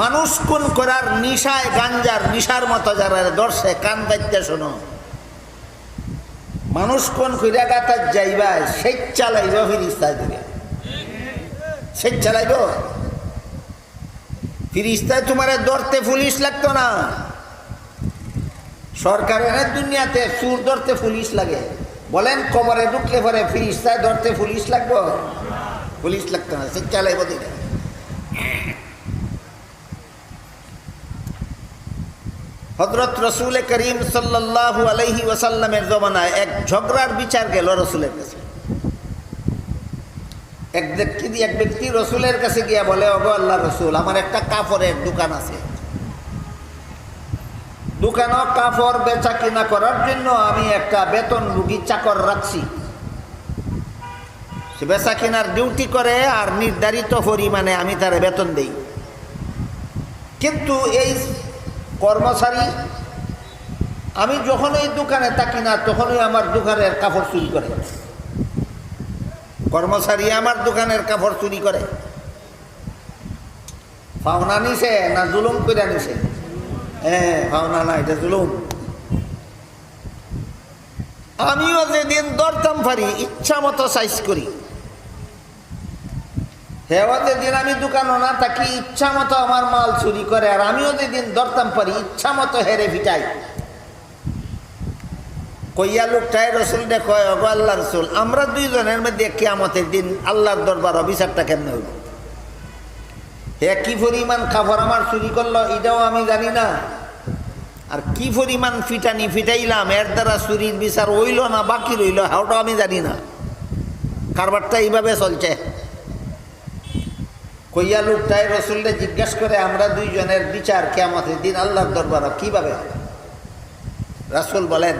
মানুষ কোন করার নিশায় গাঞ্জার, নিশার মতো যারা দর্শে কান দায়িত্বে শোনো। মানুষ কোন কইরা গাতার যাইবা সেই চালাইব ফিরিস্তায় দিবে সেই চালাইব? ফিরিস্তায় তোমার ধরতে পুলিশ লাগতো না। সরকারের দুনিয়াতে সুর ধরতে পুলিশ লাগে। বলেন, কবরে ঢুকলে পরে ফিরিস্তায় ধরতে পুলিশ লাগবো? পুলিশ লাগতো না সে চালাইব দিবে হজরত রসুল করিম সাল্লাহু আলহি ওসাল্লামের জমানায় এক ঝগড়ার বিচার গেল রসুলের কাছে। এক ব্যক্তি এক ব্যক্তি রসুলের কাছে গিয়া বলে অগো আল্লাহ রসুল, আমার একটা কাপড়ের দোকান আছে। দোকানও কাপড় বেচা কিনা করার জন্য আমি একটা বেতন রুগী চাকর রাখছি। সে বেচা কিনার ডিউটি করে আর নির্ধারিত পরিমাণে আমি তার বেতন দেই। কিন্তু এই কর্মচারী, আমি যখন এই দোকানে থাকি না, তখনই আমার দোকানের কাপড় চুরি করে। কর্মচারী আমার দোকানের কাপড় চুরি করে। পাওনা নিছে না জুলুম করে নিছে? হ্যাঁ পাওনা না, এটা জুলুম। আমিও যেদিন দরদাম পারি, ইচ্ছা মতো সাইজ করি। হেওয়া যেদিন আমি দোকানও না থাকি ইচ্ছা মতো আমার মাল চুরি করে, আর আমিও যেদিন দরদাম পারি ইচ্ছা মতো হেরে ভিটাই কইয়া লোকটাই রসুল দেখো, অগো আল্লাহ রসুল, আমরা দুইজনের মধ্যে কেয়ামতের দিন আল্লাহর দরবার অভিশাপটা কেমনে হইব হে, কি পরিমাণ খাবার আমার চুরি করল, এটাও আমি জানি না। আর কি পরিমাণ ফিটানি ফিটাইলাম, এর দ্বারা চুরির বিচার হইল না, বাকি রইল, হাওটাও আমি জানি না। কারবারটা এইভাবে চলছে। কইয়া লোকটাই রসুলকে জিজ্ঞাসা করে, আমরা দুইজনের বিচার কেমতের দিন আল্লাহর দরবার কীভাবে হবে? রাসুল বলেন,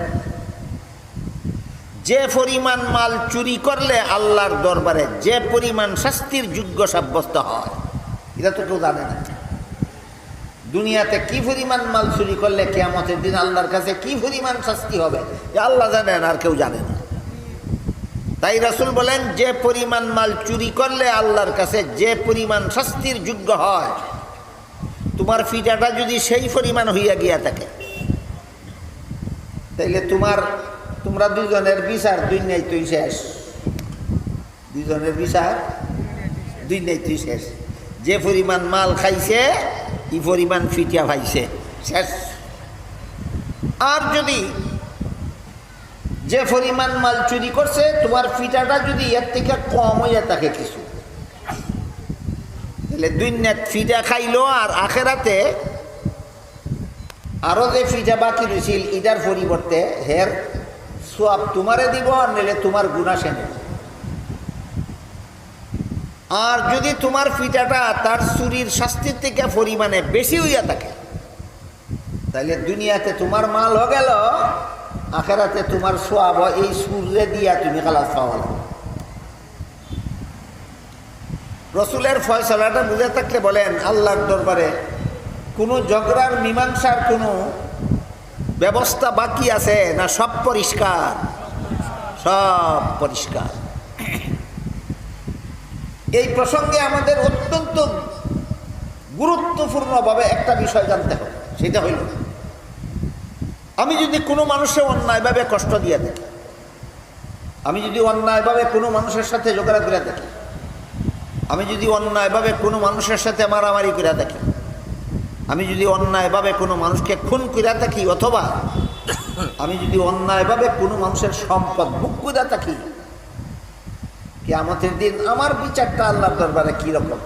যে পরিমাণ মাল চুরি করলে আল্লাহর দরবারে যে পরিমাণ শাস্তির যোগ্য সাব্যস্ত হয়। এটা তো কেউ জানে না। দুনিয়াতে কি পরিমাণ মাল চুরি করলে কেয়ামতের দিন আল্লাহর কাছে কি পরিমাণ শাস্তি হবে আল্লাহ জানেন আর কেউ জানে না। তাই রাসুল বলেন, যে পরিমাণ মাল চুরি করলে আল্লাহর কাছে যে পরিমাণ শাস্তির যোগ্য হয়, তোমার ফিটাটা যদি সেই পরিমাণ হইয়া গিয়া থাকে, তাইলে তোমার, তোমরা দুজনের বিচার, দুই নাই তুই শেষ। দুজনের বিচার, দুই নাই তুই শেষ। যে পরিমাণ মাল খাইছে ই পরিমাণ ফিটিয়া ভাইছে। শেষ। আর যদি যে পরিমাণ মাল চুরি করছে, তোমার ফিটাটা যদি এর থেকে কম হইয়া থাকে কিছু। তাহলে দুই নেট ফিটা খাইলো আর আখেরাতে আরও যে ফিটা বাকি রয়েছিল ইটার পরিবর্তে হের সোয়াব তোমারে দিব, আর নিলে তোমার গুণা সে আর যদি তোমার ফিটাটা তার চুরির শাস্তির থেকে পরিমাণে বেশি হইয়া থাকে, তাহলে দুনিয়াতে তোমার মাল হয়ে গেল আখেরাতে তোমার সোয়াব এই সূর্যে দিয়া তুমি খালাস পাওয়া রসুলের ফয়সলাটা বুঝে থাকলে বলেন, আল্লাহর দরবারে কোনো ঝগড়ার, মীমাংসার কোনো ব্যবস্থা বাকি আছে না সব পরিষ্কার? সব পরিষ্কার। এই প্রসঙ্গে আমাদের অত্যন্ত গুরুত্বপূর্ণভাবে একটা বিষয় জানতে হবে, সেটা হইল আমি যদি কোনো মানুষে অন্যায়ভাবে কষ্ট দিয়ে দেখি, আমি যদি অন্যায়ভাবে কোনো মানুষের সাথে ঝগড়া করে দেখি, আমি যদি অন্যায়ভাবে কোনো মানুষের সাথে মারামারি করে দেখি, আমি যদি অন্যায়ভাবে কোনো মানুষকে খুন করে থাকি অথবা আমি যদি অন্যায়ভাবে কোনো মানুষের সম্পদ বুক করে থাকি কি আমাদের দিন আমার বিচারটা আল্লাহর দরবারে কীরকম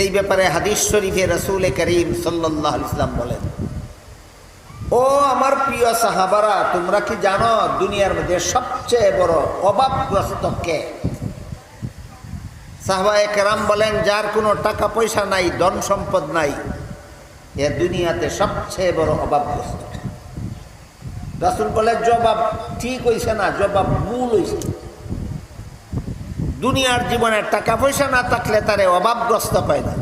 এই ব্যাপারে হাদিস শরীফে রসুল করিম সাল্লাহ ইসলাম বলেন ও আমার প্রিয় সাহাবারা, তোমরা কি জানো দুনিয়ার মধ্যে সবচেয়ে বড় অভাবগ্রস্ত কে? সাহবা একরাম বলেন, যার কোনো টাকা পয়সা নাই, ধন সম্পদ নাই, এ দুনিয়াতে সবচেয়ে বড় অভাবগ্রস্ত রাসুল বলে, জবাব ঠিক হইছে না, জবাব ভুল হইছে। দুনিয়ার জীবনে টাকা পয়সা না থাকলে তারে অভাবগ্রস্ত পায় না।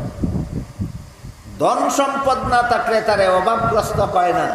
ধন সম্পদ না থাকলে তারে অভাবগ্রস্ত পায় না।